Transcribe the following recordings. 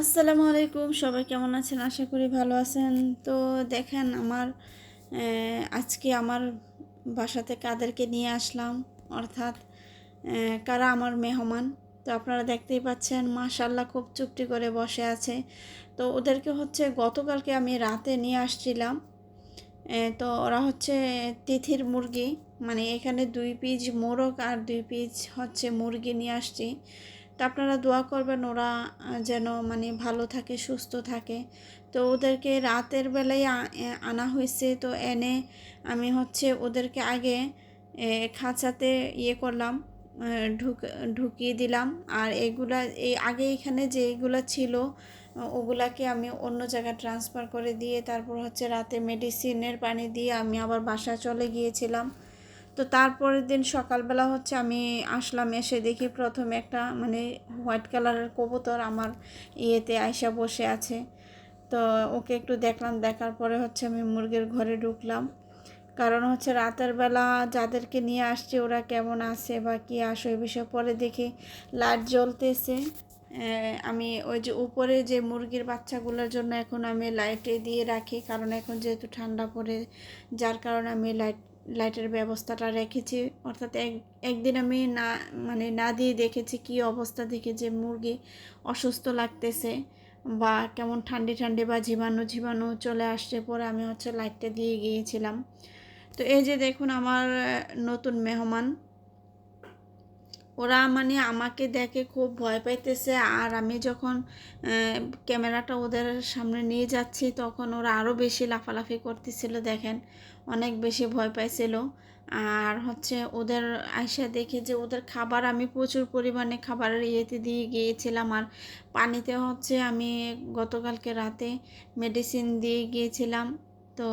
আসসালামু আলাইকুম, সবাই কেমন আছেন? আশা করি ভালো আছেন। তো দেখেন আমার আজকে আমার বাসাতে কাদেরকে নিয়ে আসলাম, অর্থাৎ কারা আমার মেহমান। তো আপনারা দেখতেই পাচ্ছেন মাশাল্লাহ খুব চুপটি করে বসে আছে। তো ওদেরকে হচ্ছে গতকালকে আমি রাতে নিয়ে আসছিলাম। তো ওরা হচ্ছে তিথির মুরগি মানে এখানে দুই পিস মোরগ আর দুই পিস হচ্ছে মুরগি নিয়ে আসছি। তো আপনারা দোয়া করবেন ওরা যেন মানে ভালো থাকে, সুস্থ থাকে। তো ওদেরকে রাতের বেলায় আনা হয়েছে। তো এনে আমি হচ্ছে ওদেরকে আগে খাঁচাতে ইয়ে করলাম ঢুক, ঢুকিয়ে দিলাম। আর এগুলা, এই আগে এখানে যে এগুলা ছিল, ওগুলাকে আমি অন্য জায়গায় ট্রান্সফার করে দিয়ে তারপর হচ্ছে রাতে মেডিসিনের পানি দিয়ে আমি আবার বাসা চলে গিয়েছিলাম। তো তারপরের দিন সকালবেলা হচ্ছে আমি আসলাম, এসে দেখি প্রথমে একটা মানে হোয়াইট কালারের কবুতর আমার ইয়েতে আয়সা বসে আছে। তো ওকে একটু দেখলাম, দেখার পরে হচ্ছে আমি মুরগির ঘরে ঢুকলাম। কারণ হচ্ছে রাতের বেলা যাদেরকে নিয়ে আসছে, ওরা কেমন আছে বা কী আসে ওই বিষয়ে পরে দেখি লাইট জ্বলতেছে। আমি ওই যে উপরে যে মুরগির বাচ্চাগুলোর জন্য এখন আমি লাইটে দিয়ে রাখি, কারণ এখন যেহেতু ঠান্ডা পড়ে, যার কারণে আমি লাইট লাইটের ব্যবস্থাটা রেখেছি। অর্থাৎ এক, একদিন আমি না মানে না দিয়ে দেখেছি কি অবস্থা, দেখে যে মুরগি অসুস্থ লাগতেছে বা কেমন ঠান্ডি ঠান্ডি বা জীবাণু জীবাণু চলে আসছে পরে আমি হচ্ছে লাইটটা দিয়ে গিয়েছিলাম। তো এই যে দেখুন আমার নতুন মেহমান ওরা মানে আমাকে দেখে খুব ভয় পাইতেছে। আর আমি যখন ক্যামেরাটা ওদের সামনে নিয়ে যাচ্ছি, তখন ওরা আরও বেশি লাফালাফি করতেছিল, দেখেন। অনেক বেশি ভয় পাইছিল। আর হচ্ছে ওদের আয়সা দেখে যে ওদের খাবার, আমি প্রচুর পরিমাণে খাবারের ইয়েতে দিয়ে গিয়েছিলাম। আর পানিতে হচ্ছে আমি গতকালকে রাতে মেডিসিন দিয়ে গিয়েছিলাম। তো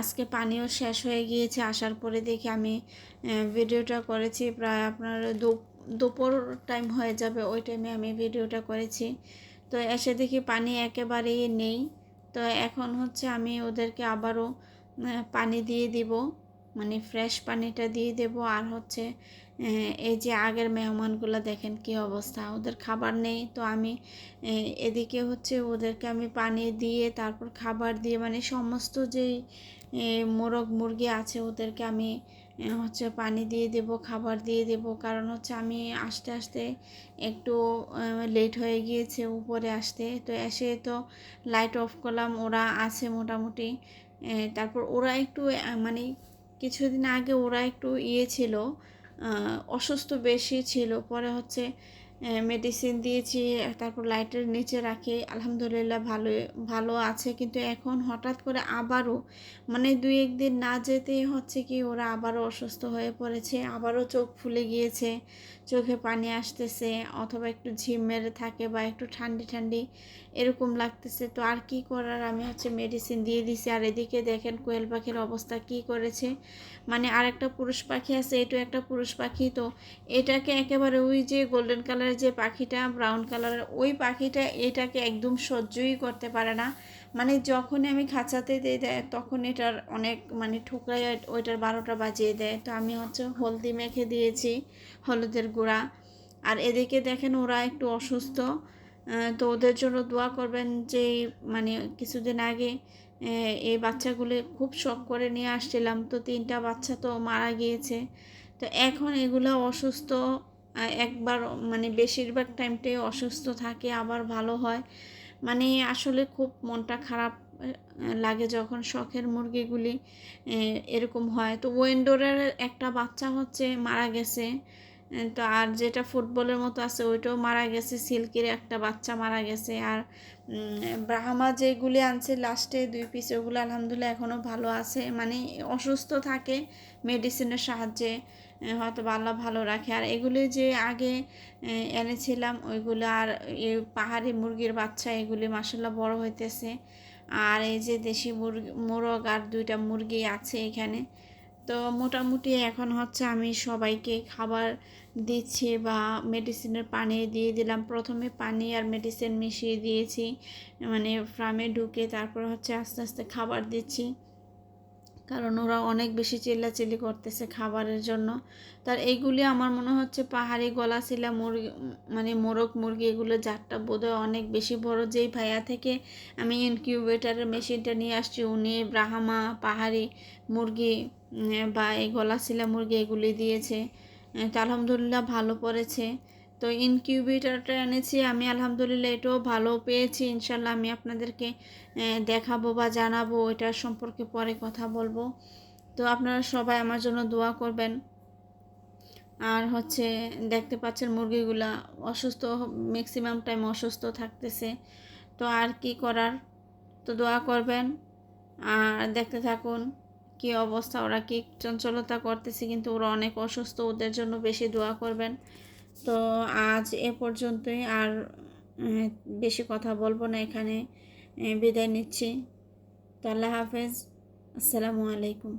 আজকে পানিও শেষ হয়ে গিয়েছে। আসার পরে দেখি আমি ভিডিওটা করেছি প্রায় আপনার দুপুর টাইম হয়ে যাবে, ওই টাইমে আমি ভিডিওটা করেছি। তো এসে দেখি পানি একেবারেই নেই। তো এখন হচ্ছে আমি ওদেরকে আবারও পানি দিয়ে দিব মানে ফ্রেশ পানিটা দিয়ে দেব। আর হচ্ছে এই যে আগের মেহমানগুলো দেখেন কি অবস্থা। ওদের খাবার নেই, তো আমি এদিকে হচ্ছে ওদেরকে আমি পানি দিয়ে, তারপর খাবার দিয়ে মানে সমস্ত যেই মোরগ মুরগি আছে ওদেরকে আমি হচ্ছে পানি দিয়ে দেব, খাবার দিয়ে দেব। কারণ হচ্ছে আমি আস্তে আস্তে একটু লেট হয়ে গিয়েছে উপরে আসতে। তো এসে তো লাইট অফ করলাম, ওরা আছে মোটামুটি। তারপর ওরা একটু মানে কিছুদিন আগে ওরা একটু ইয়ে ছিল অসুস্থ বেশি ছিল। পরে হচ্ছে মেডিসিন দিয়েছি, তারপর লাইটের নিচে রাখি, আলহামদুলিল্লাহ ভালো ভালো আছে। কিন্তু এখন হঠাৎ করে আবারও মানে দুই একদিন না যেতেই হচ্ছে কি ওরা আবারও অসুস্থ হয়ে পড়েছে, আবারও চোখ ফুলে গিয়েছে, চোখে পানি আসতেছে, অথবা একটু ঝিম মেরে থাকে বা একটু ঠান্ডি ঠান্ডি এরকম লাগতেছে। তো আর কি করার? আমি হচ্ছে মেডিসিন দিয়ে দিছি। আর এদিকে দেখেন কোয়েল পাখির অবস্থা কি করেছে? মানে আর একটা পুরুষ পাখি আছে, এটাও একটা পুরুষ পাখি। তো এটাকে একেবারে ওই যে গোল্ডেন কালারের যে পাখিটা ব্রাউন কালারের ওই পাখিটা এটাকে একদম সহ্যই করতে পারে না। মানে যখনই আমি খাঁচাতে দিয়ে দেয় তখন এটার অনেক মানে ঠুকরাই ওইটার বারোটা বাজিয়ে দেয়। তো আমি হচ্ছে হলদি মেখে দিয়েছি, হলুদের গুঁড়া। আর এদিকে দেখেন ওরা একটু অসুস্থ। তো ওদের জন্য দোয়া করবেন যে মানে কিছুদিন আগে এই বাচ্চাগুলি খুব শখ করে নিয়ে আসছিলাম। তো তিনটা বাচ্চা তো মারা গিয়েছে। তো এখন এগুলো অসুস্থ একবার মানে বেশিরভাগ টাইমটাই অসুস্থ থাকে, আবার ভালো হয়। মানে আসলে খুব মনটা খারাপ লাগে যখন শখের মুরগিগুলি এরকম হয়। তো ওয়েন্ডোরের একটা বাচ্চা হচ্ছে, মারা গেছে। তো আর যেটা ফুটবলের মতো আছে, ওইটাও মারা গেছে, সিল্কির একটা বাচ্চা মারা গেছে। আর ব্রাহ্মা যেগুলি আনছে লাস্টে দুই পিস ওগুলো আলহামদুলিল্লাহ এখনও ভালো আছে। মানে অসুস্থ থাকে মেডিসিনের সাহায্যে। হয়তো আল্লাহ ভালো রাখে। আর এগুলি যে আগে এনেছিলাম, ওইগুলো আর এই পাহাড়ি মুরগির বাচ্চা, এগুলি মাসাল্লাহ বড় হইতেছে। আর এই যে দেশি মুরগি, মোরগ আর দুইটা মুরগি আছে এখানে। তো মোটামুটি এখন হচ্ছে আমি সবাইকে খাবার দিচ্ছি বা মেডিসিনের পানি দিয়ে দিলাম। প্রথমে পানি আর মেডিসিন মিশিয়ে দিয়েছি। মানে ফার্মে ঢুকে তারপর হচ্ছে আস্তে আস্তে খাবার দিচ্ছি। কারণ ওরা অনেক বেশি চিল্লাচিল্লি করতেছে খাবারের জন্য। তার এইগুলি আমার মনে হচ্ছে পাহাড়ি গলাশিলা মুরগি মানে মোরগ মুরগি এগুলো জাতটা বোধহয় অনেক বেশি বড়। যেই ভাইয়া থেকে আমি ইনকিউবেটারের মেশিনটা নিয়ে আসছি, উনি ব্রাহ্মা পাহাড়ি মুরগি বা এই গলাশিলা মুরগি এগুলি দিয়েছে। আলহামদুলিল্লাহ ভালো পড়েছে তো ইনকিউবেটারটা এনেছি। আমি আলহামদুলিল্লাহ এটাও ভালো পেয়েছি। ইনশাল্লাহ আমি আপনাদেরকে দেখাবো বা জানাব। এটার সম্পর্কে পরে কথা বলব। তো আপনারা সবাই আমার জন্য দোয়া করবেন। আর হচ্ছে, দেখতে পাচ্ছেন মুরগিগুলা অসুস্থ ম্যাক্সিমাম টাইম অসুস্থ থাকতেছে। তো আর কি করার? তো দোয়া করবেন। আর দেখতে থাকুন কি অবস্থা। ওরা কি চঞ্চলতা করতেছে, কিন্তু ওরা অনেক অসুস্থ। ওদের জন্য বেশি দোয়া করবেন। তো আজ এ পর্যন্তই আর বেশি কথা বলব না এখানে বিদায় নিচ্ছি। তো আল্লাহ হাফেজ। আসসালামু আলাইকুম।